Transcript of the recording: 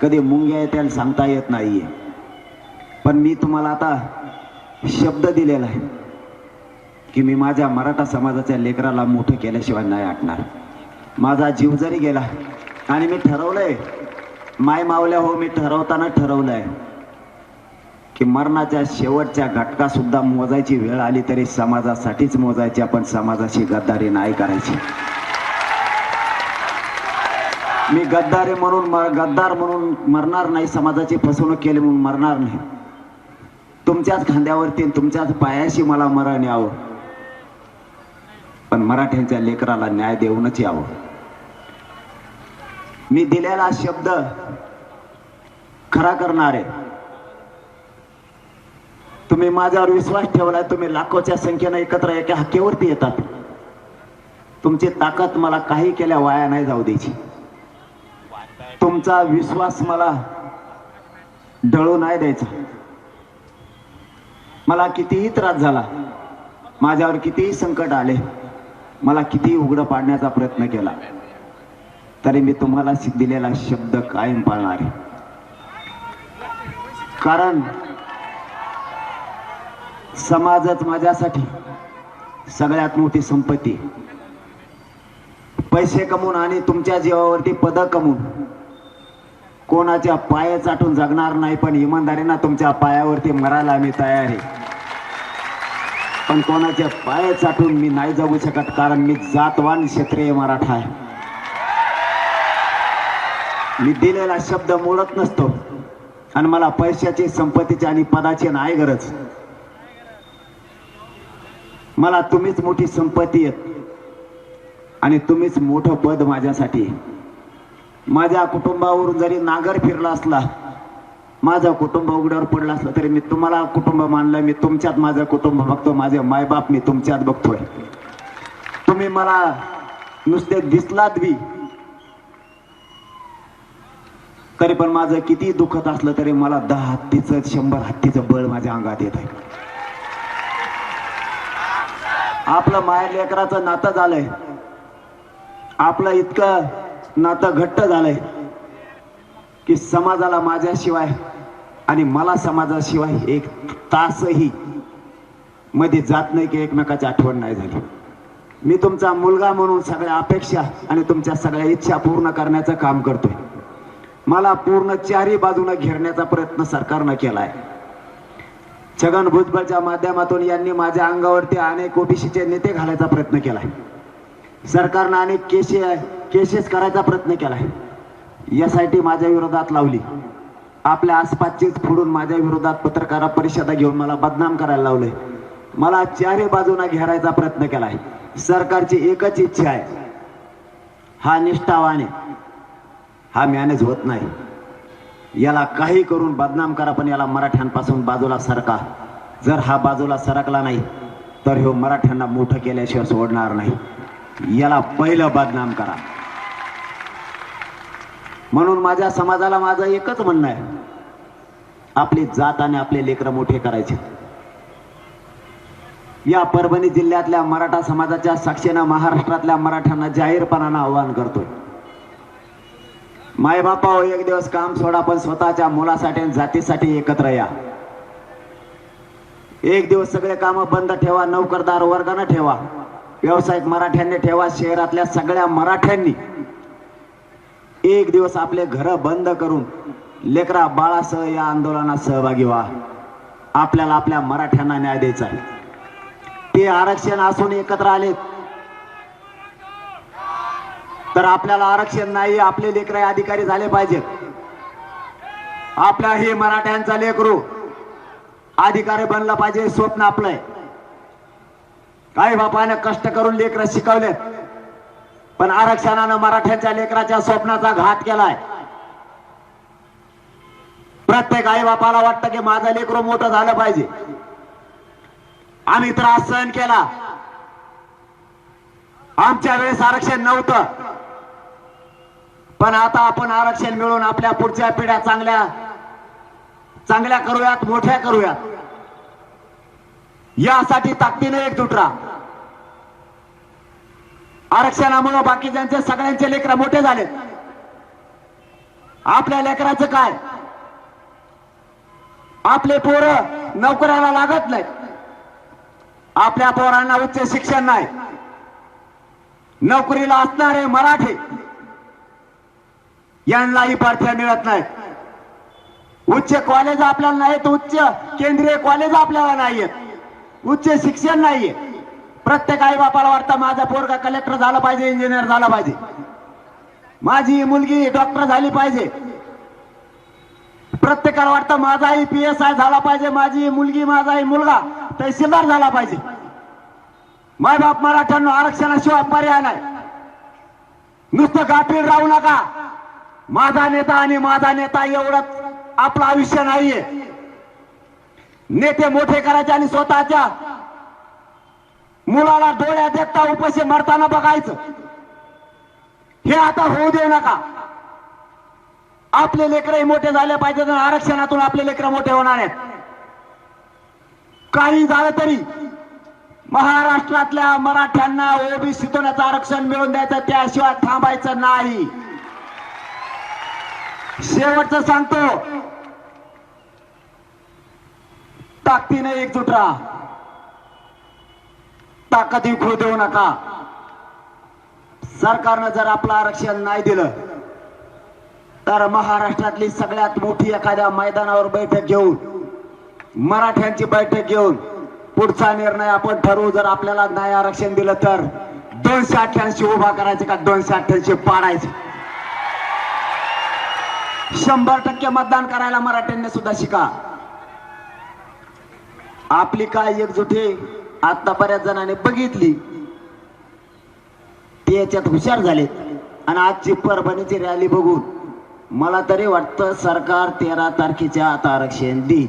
कधी मुंग्या येते सांगता येत नाहीये. पण मी तुम्हाला आता शब्द दिलेला आहे की मी माझ्या मराठा समाजाच्या लेकराला मोठं केल्याशिवाय नाही आटणार माझा जीव जरी गेला आणि मी ठरवलंय माय मावल्या हो मी ठरवताना ठरवलंय की मरणाच्या शेवटच्या घटका सुद्धा मोजायची वेळ आली तरी समाजासाठीच मोजायची आपण समाजाशी गद्दारी नाही करायची. मी गद्दारे म्हणून मर- गद्दार म्हणून मरणार नाही समाजाची फसवणूक केली म्हणून मरणार नाही. तुमच्याच खांद्यावरती तुमच्याच पायाशी मला मरण यावं. पण मराठ्यांच्या लेकराला न्याय देऊनच यावं. मी दिलेला शब्द खरा करणारे. तुम्ही माझ्यावर विश्वास ठेवलाय तुम्ही लाखोच्या संख्येनं एकत्र एका हक्केवरती येतात. तुमची ताकद मला काही केल्या वाया नाही जाऊ द्यायची. तुमचा विश्वास मला डळू नाही द्यायचा. मला कितीही त्रास झाला माझ्यावर कितीही संकट आले मला कितीही उघडं पाडण्याचा प्रयत्न केला तरी मी तुम्हाला दिलेला शब्द कायम पाळणार आहे. कारण समाजच माझ्यासाठी सगळ्यात मोठी संपत्ती पैसे कमवून आणि तुमच्या जीवावरती पद कमवून कोणाच्या पाया चाटून जगणार नाही पण इमानदारीनं तुमच्या पायावरती मरायला मी तयार आहे. पण कोणाच्या पाया चाटून मी नाही जगू शकत कारण मी जातवान क्षेत्रीय मराठा आहे. मी दिलेला शब्द मोडत नसतो आणि मला पैशाची संपत्तीची आणि पदाची नाही गरज. मला तुम्हीच मोठी संपत्ती आहेत आणि तुम्हीच मोठं पद माझ्यासाठी आहे. माझ्या कुटुंबावरून जरी नागर फिरला असला माझं कुटुंब उघड्यावर पडला असलं तरी मी तुम्हाला कुटुंब मानलं मी तुमच्यात माझं कुटुंब बघतो माझे मायबाप मी तुमच्यात बघतोय. तुम्ही मला नुसते दिसलात बी. तरी पण माझं किती दुखत असलं तरी मला दहा हत्तीचं शंभर हत्तीचं बळ माझ्या अंगात येत आहे आपलं माया लेकराचं नातं झालंय. आपलं इतकं नातं घट्ट झालंय की समाजाला माझ्याशिवाय आणि मला समाजाशिवाय एक तासही मध्ये जात नाही की एकमेकाची आठवण नाही झाली. मी तुमचा मुलगा म्हणून सगळ्या अपेक्षा आणि तुमच्या सगळ्या इच्छा पूर्ण करण्याचं काम करतोय. मला पूर्ण चारी बाजूनं घेरण्याचा प्रयत्न सरकारनं केलाय. छगन भुजबळच्या माध्यमातून यांनी माझ्या अंगावरती अनेक ओबीसीचे नेते घालायचा प्रयत्न केलाय. सरकारनं अनेक केसे केसेस करायचा प्रयत्न केला एस आय टी माझ्या विरोधात लावली. आपल्या आसपासचीच फोडून माझ्या विरोधात पत्रकार परिषदा घेऊन मला बदनाम करायला लावले मला चारही बाजूना घेरायचा प्रयत्न केलाय. सरकारची एकच इच्छा आहे. हा निष्ठावाने हा मॅनेज होत नाही. याला काही करून बदनाम करा पण याला मराठ्यांपासून बाजूला सरका. जर हा बाजूला सरकला नाही तर ह्यो मराठ्यांना मोठं केल्याशिवाय सोडणार नाही. याला पहिलं बदनाम करा. म्हणून माझ्या समाजाला माझं एकच म्हणणं आहे. आपली जात आणि आपले लेकरं मोठे करायचे. या परभणी जिल्ह्यातल्या मराठा समाजाच्या साक्षीनं महाराष्ट्रातल्या मराठ्यांना जाहीरपणानं आवाहन करतोय. मायबापा हो एक दिवस काम सोडा पण स्वतःच्या मुलासाठी आणि जातीसाठी एकत्र या. एक दिवस सगळे काम बंद ठेवा नोकरदार वर्गानं ठेवा. व्यावसायिक मराठ्यांनी ठेवा शहरातल्या सगळ्या मराठ्यांनी. एक दिवस आपले घर बंद करून लेकरा बाळासह या आंदोलनात सहभागी व्हा. आपल्याला आपल्या मराठ्यांना न्याय द्यायचा आहे. ते आरक्षण असून एकत्र आलेत. तर आपल्याला आरक्षण नाही आपले लेकर अधिकारी झाले पाहिजेत. आपल्या हे मराठ्यांचा लेकरू अधिकारी बनला पाहिजे स्वप्न आपलंय काही बापाने कष्ट करून लेकर शिकवलेत. पण आरक्षणानं मराठ्यांच्या लेकराच्या स्वप्नाचा घात केलाय. प्रत्येक आई बापाला वाटतं की माझं लेकरू मोठं झालं पाहिजे. आम्ही त्रास सहन केला. आमच्या वेळेस आरक्षण नव्हतं. पण आता आपण आरक्षण मिळून आपल्या पुढच्या पिढ्या चांगल्या चांगल्या करूयात मोठ्या करूयात. यासाठी ताकदीनं एकजूट राहा. आरक्षणामुळे बाकीच्यांचे सगळ्यांचे लेकर मोठे झाले. आपल्या लेकराचं काय? आपले पोरं नोकऱ्याला लागत नाही आपल्या पोरांना उच्च शिक्षण नाही. नोकरीला असणारे मराठी यांनाही पार्थ्या मिळत नाही उच्च कॉलेज आपल्याला नाहीत उच्च केंद्रीय कॉलेज आपल्याला नाहीये उच्च शिक्षण नाहीये. प्रत्येक आई बापाला वाटतं माझा पोरगा कलेक्टर झाला पाहिजे इंजिनियर झाला पाहिजे. माझी मुलगी डॉक्टर झाली पाहिजे. प्रत्येकाला वाटतं माझाही पी एस आय झाला पाहिजे माझी मुलगी माझाही मुलगा तहसीलदार झाला पाहिजे. माय बाप मराठ्यांना आरक्षणाशिवाय पर्याय नाही. नुसतं गाफील राहू नका. माझा नेता आणि माझा नेता एवढंच आपलं आयुष्य नाहीये. नेते मोठे करायचे आणि स्वतःच्या मुलाला डोळ्यात देखता उपसे मरताना बघायचं. हे आता होऊ देऊ नका. आपले लेकरही मोठे झाले पाहिजेत आरक्षणातून आपले लेकर मोठे होणार आहेत. काही झालं तरी महाराष्ट्रातल्या मराठ्यांना ओबीसीतून याचं आरक्षण मिळवून द्यायचं त्याशिवाय थांबायचं नाही. शेवटचं सांगतो. ताकदीने एकजूट राहा. ताकद विखू देऊ नका. सरकारनं जर आपलं आरक्षण नाही दिलं तर महाराष्ट्रातली सगळ्यात मोठी एखाद्या मैदानावर बैठक घेऊन मराठ्यांची बैठक घेऊन पुढचा निर्णय आपण ठरवू. जर आपल्याला नाही आरक्षण दिलं तर दोनशे अठ्ठ्याऐंशी उभा करायचे का दोनशे अठ्ठ्याऐंशी पाडायचे? शंभर टक्के मतदान करायला मराठ्यांनी सुद्धा शिका. आपली काय एकजुटी आता बऱ्याच जणांनी बघितली. ते याच्यात हुशार झाले आणि आजची परभणीची रॅली बघून मला तरी वाटतं सरकार तेरा तारखेच्या आता आरक्षण देईल.